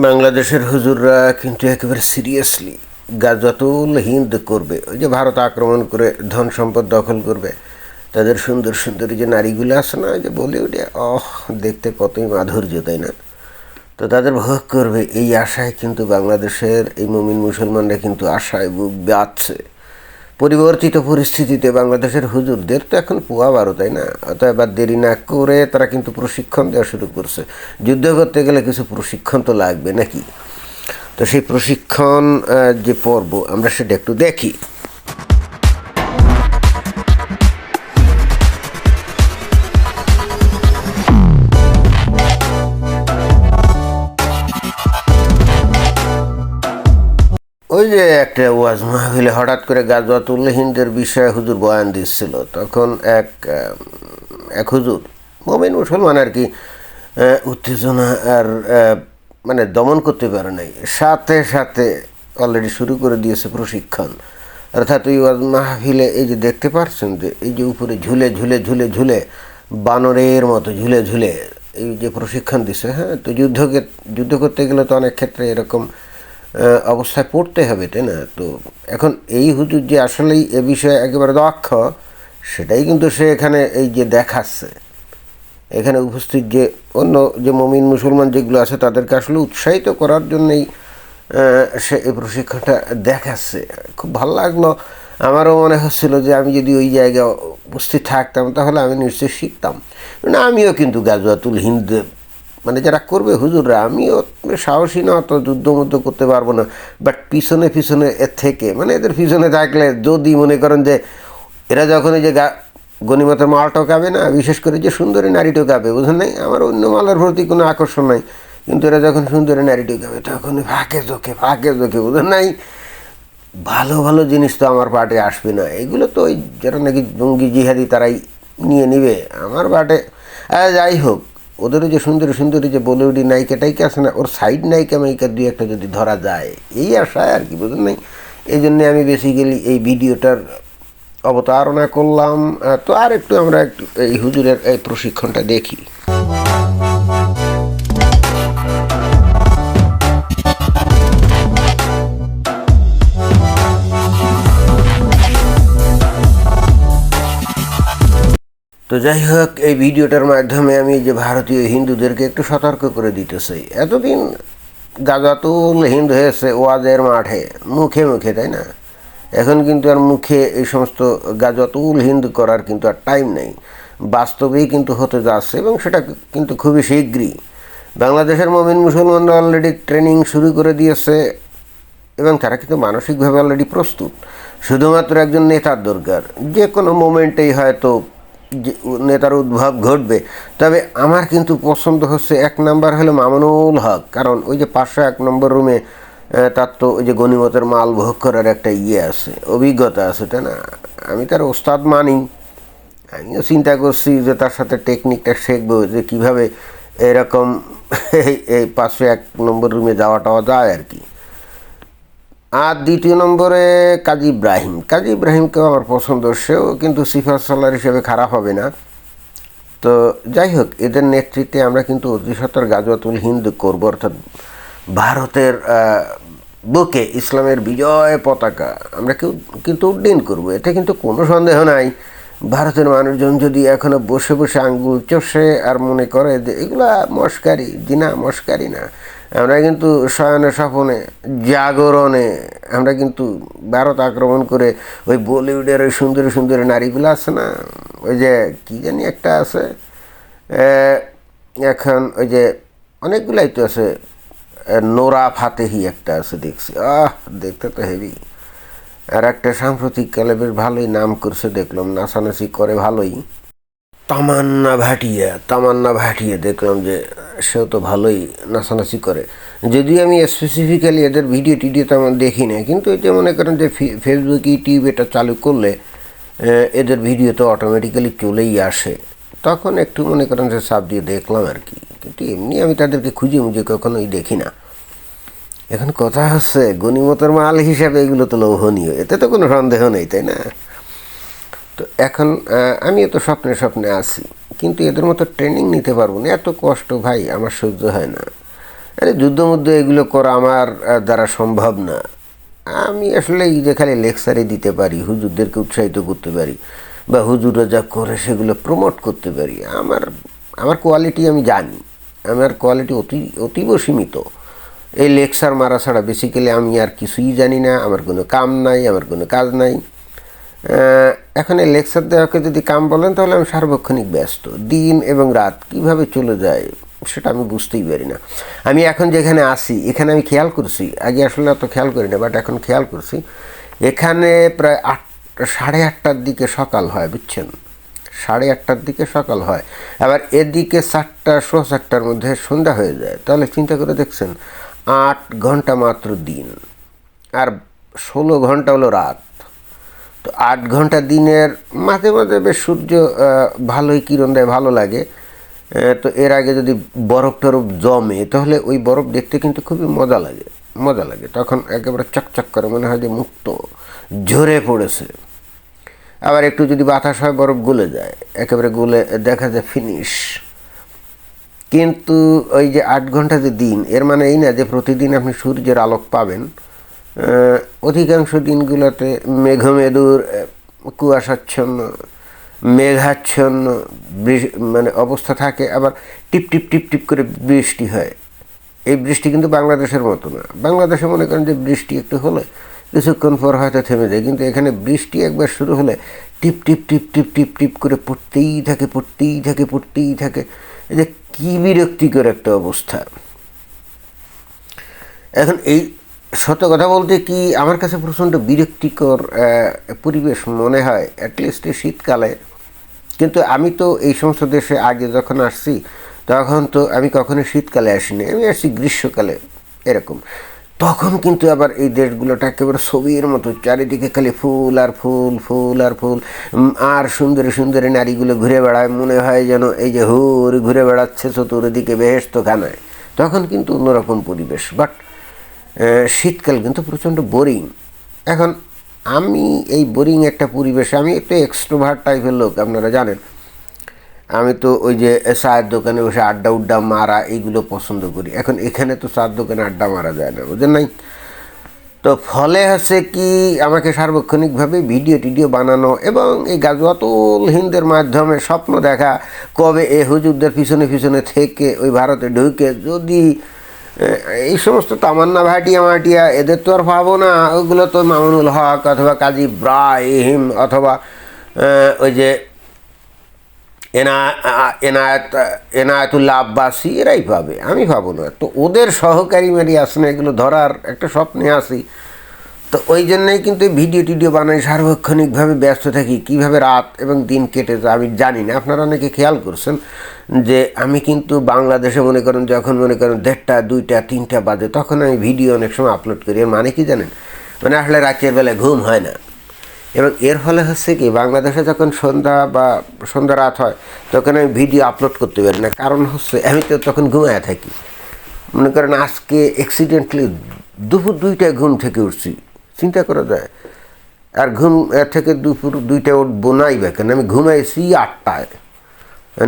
বাংলাদেশের হুজুররা কিন্তু একেবারে সিরিয়াসলি গাজাতুল হিন্দ করবে। ওই যে ভারত আক্রমণ করে ধন সম্পদ দখল করবে। তাদের সুন্দর সুন্দরী যে নারীগুলো আছে না যে বলিউডে অহ দেখতে কতই মাধুর্য, তাই না? তো তাদের ভোগ করবে। এই আশায় কিন্তু বাংলাদেশের এই মমিন মুসলমানরা কিন্তু আশায় বুক বাঁধছে পরিবর্তিত পরিস্থিতিতে বাংলাদেশের হুজুরদের তো এখন পোয়া বারো, তাই না? অতএব দেরি না করে তারা কিন্তু প্রশিক্ষণ দেওয়া শুরু করছে। যুদ্ধ করতে গেলে কিছু প্রশিক্ষণ তো লাগবে নাকি? তো সেই প্রশিক্ষণ যে পর্ব, আমরা সেটা একটু দেখি। ওই যে একটা ওয়াজ মাহফিলে হঠাৎ করে গাজওয়াতুল হিন্দের বিষয়ে হুজুর বয়ান দিচ্ছিল। তখন এক এক হুজুর, মোমেন মুসলমান আর কি উত্তেজনা আর মানে দমন করতে পারে নাই। সাথে সাথে অলরেডি শুরু করে দিয়েছে প্রশিক্ষণ। অর্থাৎ ওই ওয়াজ মাহফিলে এই যে দেখতে পাচ্ছেন যে, এই যে উপরে ঝুলে ঝুলে ঝুলে ঝুলে, বানরের মতো ঝুলে ঝুলে এই যে প্রশিক্ষণ দিছে হ্যাঁ? তো যুদ্ধকে, যুদ্ধ করতে গেলে তো অনেক ক্ষেত্রে এরকম অবস্থায় পড়তে হবে, তাই না? তো এখন এই হুজুর যে আসলেই এ বিষয়ে একেবারে দক্ষ, সেটাই কিন্তু সে এখানে এই যে দেখাচ্ছে। এখানে উপস্থিত যে অন্য যে মমিন মুসলমান যেগুলো আছে, তাদেরকে আসলে উৎসাহিত করার জন্যই সে এই প্রশিক্ষণটা দেখাচ্ছে। খুব ভালো লাগল। আমারও মনে হচ্ছিল যে আমি যদি ওই জায়গায় উপস্থিত থাকতাম, তাহলে আমি নিশ্চয়ই শিখতাম। না, আমিও কিন্তু গাজুয়াতুল হিন্দ মানে যারা করবে, হুজুররা, আমিও সাহসী না, অত যুদ্ধ মধ্যে করতে পারব না। বাট পিছনে পিছনে এর থেকে মানে এদের পিছনে থাকলে যদি মনে করেন যে এরা যখন এই যে গা গণিমতের মাল টোকাবে না, বিশেষ করে যে সুন্দরী নারী টোকাবে বুঝলেন নাই? আমার অন্য মালের প্রতি কোনো আকর্ষণ নাই। কিন্তু এরা যখন সুন্দরী নারী টোকাবে তখন ফাঁকে চোখে ফাঁকে চোখে বুঝলেন নাই? ভালো ভালো জিনিস তো আমার পাটে আসবে না। এগুলো তো ওই যারা নাকি জঙ্গি জিহাদি তারাই নিয়ে নিবে। আমার পাটে যাই হোক ওদেরও যে সুন্দরী সুন্দরী যে বলিউডি নায়িকা টাইকা আছে না, ওর সাইড নায়িকা মাইকা দুই একটা যদি ধরা যায়, এই আশায় আর কি, বুঝলেন নাই? এই জন্যে আমি বেসিক্যালি এই ভিডিওটার অবতারণা করলাম। তো আর একটু আমরা একটু এই হুজুরের, এই প্রশিক্ষণটা দেখি। তো যাই হোক এই ভিডিওটার মাধ্যমে আমি যে ভারতীয় হিন্দুদেরকে একটু সতর্ক করে দিতে চাই এতদিন গাজাতুল হিন্দ হয়েছে, ওয়াজের মাঠে, মুখে মুখে, তাই না? এখন কিন্তু আর মুখে এই সমস্ত গাজাতুল হিন্দ করার কিন্তু আর টাইম নেই। বাস্তবেই কিন্তু হতে যাচ্ছে এবং সেটা কিন্তু খুবই শীঘ্রই। বাংলাদেশের মমিন মুসলমানরা অলরেডি ট্রেনিং শুরু করে দিয়েছে এবং তারা কিন্তু মানসিকভাবে অলরেডি প্রস্তুত। শুধুমাত্র একজন নেতার দরকার। যে কোনো মোমেন্টেই হয়তো নেতার উদ্ভব ঘটবে। তবে আমার কিন্তু পছন্দ হচ্ছে এক নাম্বার হলো মামুনুল হক। কারণ ওই যে পাঁচশো এক নম্বর রুমে তার তো ওই যে গণিমতের মাল ভোগ করার একটা ইয়ে আছে, অভিজ্ঞতা আছে, তাই না? আমি তার ওস্তাদ মানি। আমিও চিন্তা করছি যে তার সাথে টেকনিকটা শিখব, যে কীভাবে এরকম এই পাঁচশো এক নম্বর রুমে যাওয়া টাওয়া যায় আর কি। আর দ্বিতীয় নম্বরে কাজী ইব্রাহিম। কাজী ইব্রাহিমকেও আমার পছন্দ, সেও কিন্তু সিফার সালার হিসেবে খারাপ হবে না। তো যাই হোক, এদের নেতৃত্বে আমরা কিন্তু অতিসত্তর গাজওয়াতুল হিন্দ করব, অর্থাৎ ভারতের বুকে ইসলামের বিজয় পতাকা আমরা কেউ কিন্তু উড্ডীন করব। এতে কিন্তু কোনো সন্দেহ নাই। ভারতের মানুষজন যদি এখনও বসে বসে আঙ্গুল চষে আর মনে করে যে এগুলা মস্কারি, জিনা মস্কারি না আমরা কিন্তু শয়নে স্বপনে, জাগরণে আমরা কিন্তু ভারত আক্রমণ করে ওই বলিউডের ওই সুন্দরী সুন্দরী নারীগুলো আছে না, ওই যে কী জানি একটা আছে এখন ওই যে অনেকগুলাই তো আছে নোরা ফাতেহি একটা আছে দেখছি, আহ, দেখতে তো হেভি। আর একটা সাম্প্রতিককালে বেশ ভালোই নাম করছে, দেখলাম, নাচানাচি করে ভালোই। তামান্না ভাটিয়া তামান্না ভাটিয়া দেখলাম যে সেও তো ভালোই নাচানাচি করে। যদিও আমি স্পেসিফিক্যালি এদের ভিডিও টিডিও তেমন দেখি না কিন্তু যে মনে করেন যে ফেসবুক ইউটিউব এটা চালু করলে এদের ভিডিও তো অটোমেটিক্যালি চলেই আসে। তখন একটু মনে করেন যে সাপ দিয়ে দেখলাম আর কি, কিন্তু এমনি আমি তাদেরকে খুঁজে মুজে কখনোই দেখি না। এখন কথা হচ্ছে, গণিমতের মাল হিসাবে এগুলো তো লোভনীয়, এতে তো কোনো সন্দেহ নেই, তাই না? তো এখন আহ, আমিও তো স্বপ্নে স্বপ্নে আছি কিন্তু এদের মতো ট্রেনিং নিতে পারব না। এত কষ্ট ভাই আমার সহ্য হয় না। আরে যুদ্ধ মুদ্ধ এগুলো করা আমার দ্বারা সম্ভব না। আমি আসলে এই যে খালি লেকচারে দিতে পারি হুজুরদেরকে উৎসাহিত করতে পারি বা হুজুররা যা করে সেগুলো প্রমোট করতে পারি। আমার আমার কোয়ালিটি আমি জানি। আমার কোয়ালিটি অতি অতীব সীমিত। এই লেকচার মারা ছাড়া বেসিক্যালি আমি আর কিছুই জানি না। আমার কোনো কাম নাই আমার কোনো কাজ নাই। এখন এই লেকচার দেওয়াকে যদি কাম বলেন, তাহলে আমি সার্বক্ষণিক ব্যস্ত। দিন এবং রাত কীভাবে চলে যায়, সেটা আমি বুঝতেই পারি না। আমি এখন যেখানে আসি এখানে আমি খেয়াল করছি, আগে আসলে অত খেয়াল করি না বাট এখন খেয়াল করছি, এখানে প্রায় আট, সাড়ে আটটার দিকে সকাল হয়, বুঝছেন? সাড়ে আটটার দিকে সকাল হয়। আবার এদিকে চারটা শো চারটার মধ্যে সন্ধ্যা হয়ে যায়। তাহলে চিন্তা করে দেখছেন, আট ঘণ্টা মাত্র দিন। আর ষোলো ঘণ্টা হলো রাত। তো আট ঘণ্টা দিনের মাঝে মাঝে বেশ সূর্য ভালোই কিরণ দেয়, ভালো লাগে। তো এর আগে যদি বরফ টরফ জমে, তাহলে ওই বরফ দেখতে কিন্তু খুবই মজা লাগে মজা লাগে। তখন একেবারে চকচক করে, মনে হয় যে মুক্ত, ঝরে পড়েছে। আবার একটু যদি বাতাস হয়, বরফ গলে যায়, একেবারে গলে দেখা যায় ফিনিশ কিন্তু ওই যে আট ঘণ্টা যে দিন, এর মানে এই না যে প্রতিদিন আপনি সূর্যের আলোক পাবেন অধিকাংশ দিনগুলোতে মেঘমেদুর কুয়াশাচ্ছন্ন, মেঘাচ্ছন্ন মানে অবস্থা থাকে, আবার টিপ টিপ টিপ টিপ করে বৃষ্টি হয়। এই বৃষ্টি কিন্তু বাংলাদেশের মতো না। বাংলাদেশে মনে করেন যে বৃষ্টি একটু হলে কিছুক্ষণ পর হয়তো থেমে যায়, কিন্তু এখানে বৃষ্টি একবার শুরু হলে টিপ টিপ টিপ টিপ টিপ টিপ করে পড়তেই থাকে পড়তেই থাকে পড়তেই থাকে। এই যে কী বিরক্তিকর একটা অবস্থা। এখন এই সত্য কথা বলতে কি, আমার কাছে প্রচণ্ড বিরক্তিকর পরিবেশ মনে হয় অ্যাটলিস্ট শীতকালে। কিন্তু আমি তো এই সমস্ত দেশে আগে যখন আসছি, তখন তো আমি কখনো শীতকালে আসিনি, আমি আসছি গ্রীষ্মকালে, এরকম। তখন কিন্তু আবার এই দেশগুলোটা একেবারে ছবির মতো, চারিদিকে খালি ফুল আর ফুল ফুল আর ফুল আর সুন্দরী সুন্দরী নারীগুলো ঘুরে বেড়ায়, মনে হয় যেন এই যে হুর ঘুরে বেড়াচ্ছে চতুর্দিকে বেহেস্ত খানায় তখন কিন্তু অন্যরকম পরিবেশ বাট শীতকাল কিন্তু প্রচণ্ড বোরিং এখন আমি এই বোরিং একটা পরিবেশে, আমি একটু এক্সট্রোভার টাইপের লোক, আপনারা জানেন। আমি তো ওই যে চায়ের দোকানে বসে আড্ডা উড্ডা মারা, এইগুলো পছন্দ করি। এখন এখানে তো চার দোকানে আড্ডা মারা যায় না বুঝলেন নাই? তো ফলে হচ্ছে কি, আমাকে সার্বক্ষণিকভাবে ভিডিও টিডিও বানানো এবং এই গাজওয়াতুল হিন্দের মাধ্যমে স্বপ্ন দেখা কবে এ হুজুরদের পিছনে পিছনে থেকে ওই ভারতে ঢুকে যদি এই সমস্ত তামান্না ভাটিয়া মাটিয়া এদের তো আর পাবো না। ওগুলো তো মামুনুল হক অথবা কাজী ব্রাহিম অথবা ওই যে এনা এনায়ত এনায়েত, এনায়েতুল্লাহ আব্বাসি, এরাই পাবে। আমি পাবো না। তো ওদের সহকারী মারি আসনে এগুলো ধরার একটা স্বপ্নে আসি তো ওই জন্যই কিন্তু ভিডিও টিডিও বানাই সার্বক্ষণিকভাবে ব্যস্ত থাকি, কীভাবে রাত এবং দিন কেটে যায় আমি জানি না। আপনারা অনেকে খেয়াল করছেন যে আমি কিন্তু বাংলাদেশে মনে করেন যখন মনে করেন দেড়টা, দুইটা, তিনটা বাজে, তখন আমি ভিডিও অনেক সময় আপলোড করি। এর মানে কি জানেন? মানে আসলে রাতের বেলায় ঘুম হয় না। এবং এর ফলে হচ্ছে কি, বাংলাদেশে যখন সন্ধ্যা বা সন্ধ্যা রাত হয়, তখন আমি ভিডিও আপলোড করতে পারি না। কারণ হচ্ছে আমি তো তখন ঘুমায় থাকি। মনে করেন আজকে অ্যাক্সিডেন্টলি দুপুর দুইটায় ঘুম থেকে উঠছি। চিন্তা করা যায়। আর ঘুম, এর থেকে দুপুর দুইটা উঠবো নাই বা কেন? আমি ঘুমাইছি আটটায়।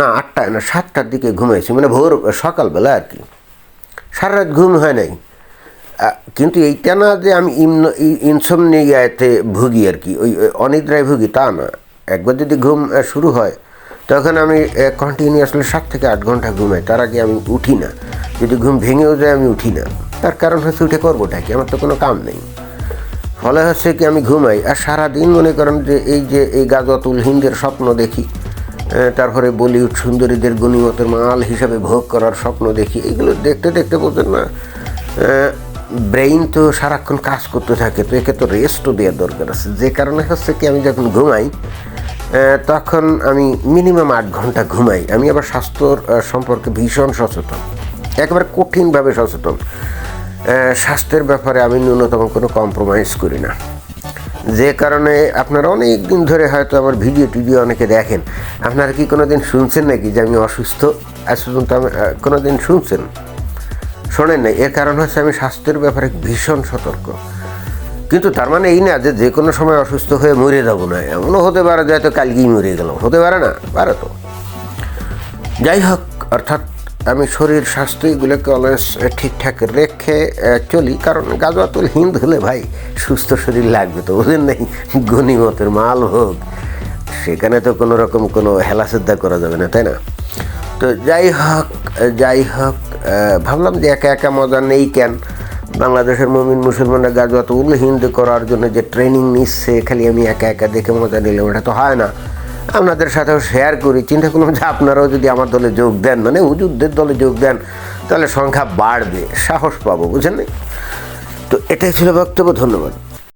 না আটটায় না, সাতটার দিকে ঘুমাইছি। মানে ভোর, সকালবেলা আর কি। সারা রাত ঘুম হয় নাই। কিন্তু এইটা না যে আমি ইনসোমনিয়াতে ভুগি আর কি। ওই অনিদ্রায় ভুগি, তা না। একবার যদি ঘুম শুরু হয়, তখন আমি কন্টিনিউয়াসলি সাত থেকে আট ঘণ্টা ঘুমাই। তার আগে আমি উঠি না। যদি ঘুম ভেঙেও যায়, আমি উঠি না। তার কারণ হচ্ছে উঠে করবোটা কি? আমার তো কোনো কাম নেই। ফলে হচ্ছে কি আমি ঘুমাই। আর সারাদিন মনে করেন যে এই যে এই গাজতুল হিন্দের স্বপ্ন দেখি তারপরে বলিউড সুন্দরীদের গণিমতের মাল হিসাবে ভোগ করার স্বপ্ন দেখি, এগুলো দেখতে দেখতে বোঝেন না ব্রেইন তো সারাক্ষণ কাজ করতে থাকে, তো একে তো রেস্টও দেওয়ার দরকার আছে। যে কারণে হচ্ছে কি আমি যখন ঘুমাই তখন আমি মিনিমাম আট ঘণ্টা ঘুমাই। আমি আবার স্বাস্থ্যর সম্পর্কে ভীষণ সচেতন, একেবারে কঠিনভাবে সচেতন। স্বাস্থ্যের ব্যাপারে আমি ন্যূনতম কোনো কম্প্রোমাইজ করি না। যে কারণে আপনারা অনেক দিন ধরে হয়তো আমার ভিডিও টিডিও অনেকে দেখেন। আপনারা কি কোনো দিন শুনছেন নাকি যে আমি অসুস্থ? আজ পর্যন্ত আমি কোনো দিন শুনছেন? শোনেন না এর কারণ হচ্ছে আমি স্বাস্থ্যের ব্যাপারে ভীষণ সতর্ক। কিন্তু তার মানে এই না যে যে কোনো সময় অসুস্থ হয়ে মরে যাব না। এমনও হতে পারে যে হয়তো কালকেই মরে গেলাম। হতে পারে না? পারে তো। যাই হোক, অর্থাৎ আমি শরীর, স্বাস্থ্য এগুলোকে অলওয়েজ ঠিকঠাক রেখে চলি। কারণ গাজওয়াতুল হিন্দ হলে ভাই সুস্থ শরীর লাগবে তো, বুঝলেন নাই? গণিমতের মাল হোক। সেখানে তো কোনো রকম কোনো হেলাসেদ্ধা করা যাবে না, তাই না? তো যাই হোক যাই হোক ভাবলাম যে একা একা মজা নেই কেন? বাংলাদেশের মমিন মুসলমানরা গাজওয়াত উল হিন্দ করার জন্য যে ট্রেনিং নিচ্ছে, খালি আমি একা একা দেখে মজা নিলাম, ওটা তো হয় না। আপনাদের সাথেও শেয়ার করি। চিন্তা করুন যে আপনারাও যদি আমার দলে যোগ দেন মানে হুজুরদের দলে যোগ দেন, তাহলে সংখ্যা বাড়বে, সাহস পাবো বুঝেন তো এটাই ছিল বক্তব্য, ধন্যবাদ।